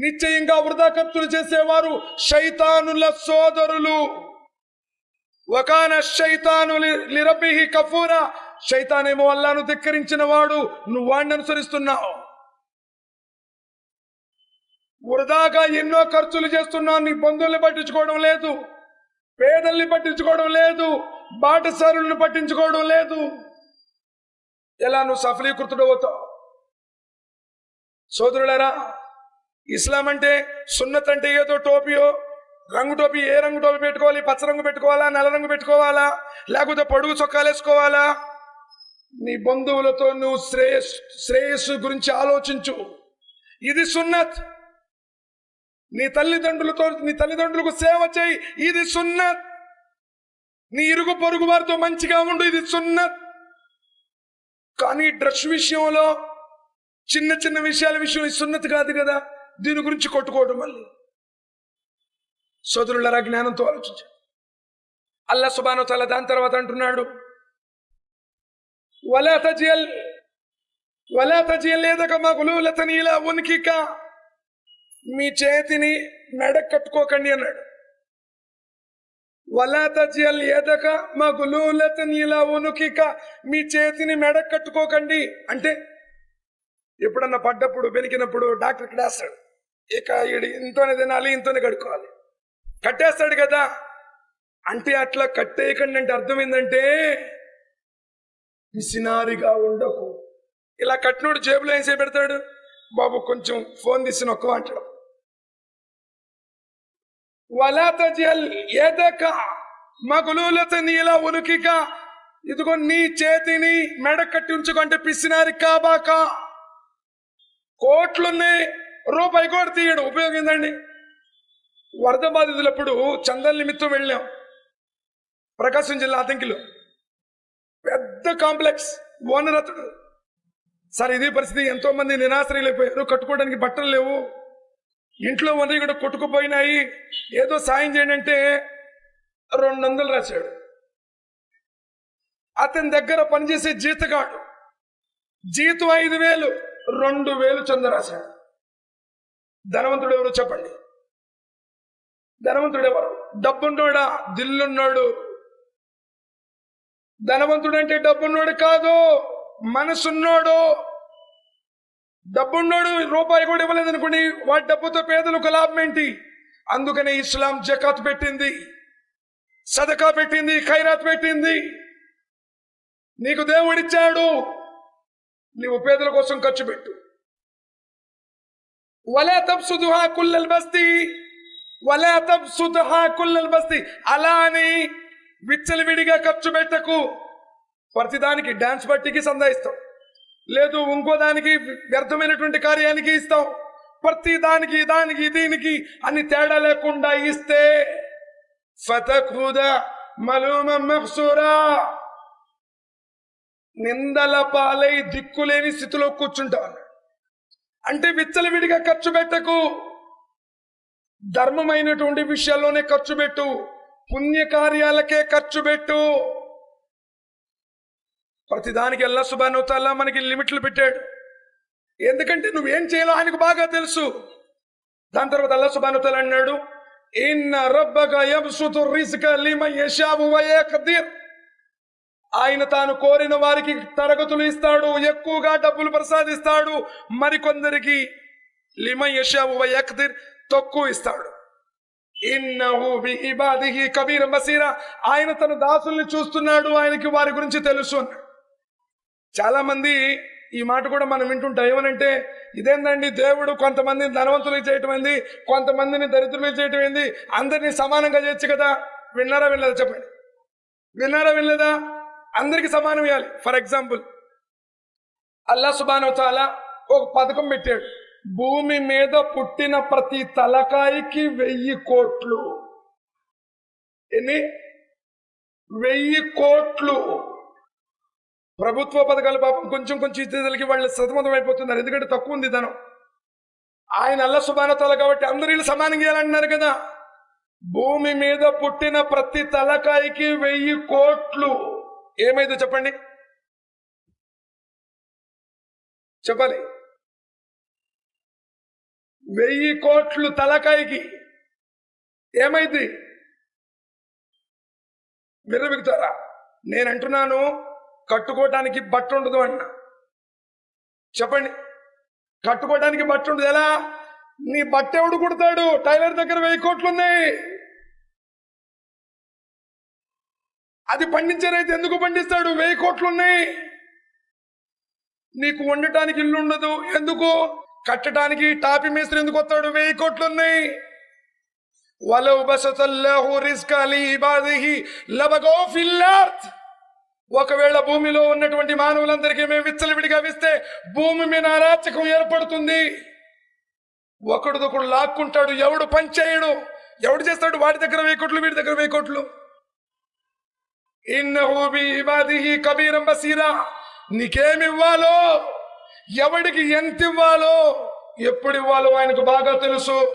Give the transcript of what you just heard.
నిశ్చయంగా వృధా ఖర్చులు చేసేవారు శైతానుల సోదరులు. ఒకన శైతాను లి- కఫూరా. శైతానేమో అల్లాను ధిక్కరించిన వాడు నువ్వు వాడిని అనుసరిస్తున్నావు. వృధాగా ఎన్నో ఖర్చులు చేస్తున్నావు నీ బంధువుల్ని పట్టించుకోవడం లేదు. పేదల్ని పట్టించుకోవడం లేదు. బాటసారులను పట్టించుకోవడం లేదు. ఎలా నువ్వు సఫలీకృతుడు సోదరులరా ఇస్లాం అంటే సున్నత్ అంటే ఏదో టోపీయో? రంగు టోపీ ఏ రంగు టోపీ పెట్టుకోవాలి? పచ్చ రంగు పెట్టుకోవాలా? నల్ల రంగు పెట్టుకోవాలా? లేకపోతే పొడుగు చొక్కాలు వేసుకోవాలా? నీ బంధువులతో నువ్వు శ్రేయస్ శ్రేయస్సు గురించి ఆలోచించు. ఇది సున్నత్. నీ తల్లిదండ్రులతో నీ తల్లిదండ్రులకు సేవ చేయి. ఇది సున్నత్. నీ ఇరుగు పొరుగు వారితో మంచిగా ఉండు. ఇది సున్నత్. కానీ డ్రెస్ విషయంలో చిన్న చిన్న విషయాల విషయం ఈ సున్నత్ కాదు కదా? దీని గురించి కొట్టుకోవడం మళ్ళీ సోదరులరా జ్ఞానంతో ఆలోచించు అల్లా సుబాను తల దాని తర్వాత అంటున్నాడు వలా తజియల్ వలా తజియల్ లేదక మా గులువులతని ఇలా ఉనికిక మీ చేతిని మెడ కట్టుకోకండి అన్నాడు. వలా తజియల్ ఏదక మా గులువులతని ఇలా ఉనుకిక మీ చేతిని మెడ కట్టుకోకండి అంటే ఎప్పుడన్నా పడ్డప్పుడు బెనికినప్పుడు డాక్టర్ ఇక్కడ వేస్తాడు ఇక వీడు ఇంతోనే తినాలి ఇంతోనే కడుక్కోవాలి. కట్టేస్తాడు కదా. అంటే అట్లా కట్టేయకండి అంటే అర్థం ఏంటంటే పిసినారిగా ఉండకు. ఇలా కట్టినోడు జేబులో ఏం పెడతాడు బాబు కొంచెం ఫోన్ తీసి నొక్క అంటాడు. వలాత జల్ ఏదక మగులూలత నీలా ఉనికిక ఇదిగో నీ చేతిని మెడ కట్టి ఉంచుకుంటే పిసినారి కాబాక. కోట్లున్నాయి రూపాయి కూడా తీయడం. ఉపయోగిందండి వరద బాధితులప్పుడు చందల నిమిత్తం వెళ్ళాం. ప్రకాశం జిల్లా అతంకిలో పెద్ద కాంప్లెక్స్. ఓనర్ అతడు. సార్ ఇదే పరిస్థితి. ఎంతో మంది నిరాశ్రయులైపోయారు కట్టుకోవడానికి బట్టలు లేవు. ఇంట్లో వనరు కూడా కొట్టుకుపోయినాయి. ఏదో సాయం చేయండి అంటే రెండు వందలు రాశాడు. అతని దగ్గర పనిచేసే జీతగాడు. జీతం ఐదు వేలు రెండు వేలు చంద రాశాడు. ధనవంతుడు ఎవరు చెప్పండి? ధనవంతుడు ఎవరు? డబ్బున్నోడా? దిల్లున్నాడు. ధనవంతుడు అంటే డబ్బున్నోడు కాదు మనసున్నోడు. డబ్బున్నోడు రూపాయి కూడా ఇవ్వలేదు అనుకోండి వాటి డబ్బుతో పేదలకు లాభం ఏంటి? అందుకనే ఇస్లాం జకాత్ పెట్టింది సదకా పెట్టింది ఖైరాత్ పెట్టింది. నీకు దేవుడిచ్చాడు నీవు పేదల కోసం ఖర్చు పెట్టు. వలా తబ్సుదుహా కుల్లల్ బస్తీ వలా తబ్సుదుహా కుల్లల్ బస్తీ అలా అని విచ్చలవిడిగా ఖర్చు పెట్టకు. ప్రతిదానికి డాన్స్ బట్టికి సందాయిస్తాం లేదు ఇంకో దానికి వ్యర్థమైనటువంటి కార్యానికి ఇస్తాం. ప్రతి దానికి దానికి దీనికి అని తేడా లేకుండా ఇస్తే ఫతఖుద నిందల పాలై దిక్కులేని స్థితిలో కూర్చుంటావు అన్నాడు అంటే విచ్చలవిడిగా ఖర్చు పెట్టకు. ధర్మమైనటువంటి విషయాల్లోనే ఖర్చు పెట్టు. పుణ్యకార్యాలకే ఖర్చు పెట్టు. ప్రతిదానికి ఎల్లా సుబానుతల్లా మనకి లిమిట్లు పెట్టాడు. ఎందుకంటే నువ్వేం చేయాలో ఆయనకు బాగా తెలుసు. దాని తర్వాత అల్లా సుబానుతల అన్నాడు ఇన్న రబ్బగా యబ్సుతు రిజ్క లిమన్ యషావు వ ఆయన తాను కోరిన వారికి తరగతులు ఇస్తాడు ఎక్కువగా డబ్బులు ప్రసాదిస్తాడు మరికొందరికి లిమ యషావు వ తక్కువ ఇస్తాడు. కబీర్ మసీరా ఆయన తన దాసుల్ని చూస్తున్నాడు ఆయనకి వారి గురించి తెలుసు అన్నాడు. చాలా మంది ఈ మాట కూడా మనం వింటుంటాం. ఏమనంటే ఇదేందండి దేవుడు కొంతమందిని ధనవంతులు చేయటం ఏంది కొంతమందిని దరిద్రులు చేయటం ఏంది అందరినీ సమానంగా చేయొచ్చు కదా. విన్నారా వినలేదా చెప్పండి? విన్నారా వినలేదా? అందరికి సమానం ఇవ్వాలి. ఫర్ ఎగ్జాంపుల్ అల్లా సుబాను ఒక పథకం పెట్టాడు. భూమి మీద పుట్టిన ప్రతి తలకాయకి వెయ్యి కోట్లు. ఎన్ని? వెయ్యి కోట్లు. ప్రభుత్వ పథకాలు పాపం కొంచెం కొంచెం ఇచ్చేసరికి వాళ్ళు సతమతం అయిపోతున్నారు. ఎందుకంటే తక్కువ ఉంది ధనం. ఆయన అల్ల సుబానతల కాబట్టి అందరూ వీళ్ళు సమానం చేయాలంటున్నారు కదా. భూమి మీద పుట్టిన ప్రతి తలకాయకి వెయ్యి కోట్లు. ఏమైందో చెప్పండి. చెప్పాలి. వెయ్యి కోట్లు తలకాయకి ఏమైంది? విర్రబిగుతారా నేను అంటున్నాను కట్టుకోవటానికి బట్ట ఉండదు అన్న. చెప్పండి. కట్టుకోవడానికి బట్ట ఉండదు ఎలా? నీ బట్ట ఎవడు కుడతాడు? టైలర్ దగ్గర వెయ్యి కోట్లు ఉన్నాయి అది పండించే రైతు ఎందుకు పండిస్తాడు? వెయ్యి కోట్లు ఉన్నాయి నీకు వండటానికి ఇల్లు ఉండదు ఎందుకు? కట్టడానికి టాపి మేస్త్రి ఎందుకు వస్తాడు? వెయ్యి కోట్లు ఉన్నాయి వలౌ బసతల్లాహు రిజ్క లిఇబాదిహి లబగౌ ఫిల్ ఒకవేళ భూమిలో ఉన్నటువంటి మానవులందరికీ మేము విచ్చలవిడిగా విస్తే భూమి మీద అరాచకం ఏర్పడుతుంది. ఒకడుదొకడు లాక్కుంటాడు. ఎవడు పని ఎవడు చేస్తాడు? వాడి దగ్గర వెయ్యి కోట్లు వీడి దగ్గర వెయ్యి కోట్లు. ఇన్నహు కబీరం బసీరా. నీకేమి ఇవ్వాలో ఎవడికి ఎంత ఇవ్వాలో ఎప్పుడు ఇవ్వాలో ఆయనకు బాగా తెలుసు.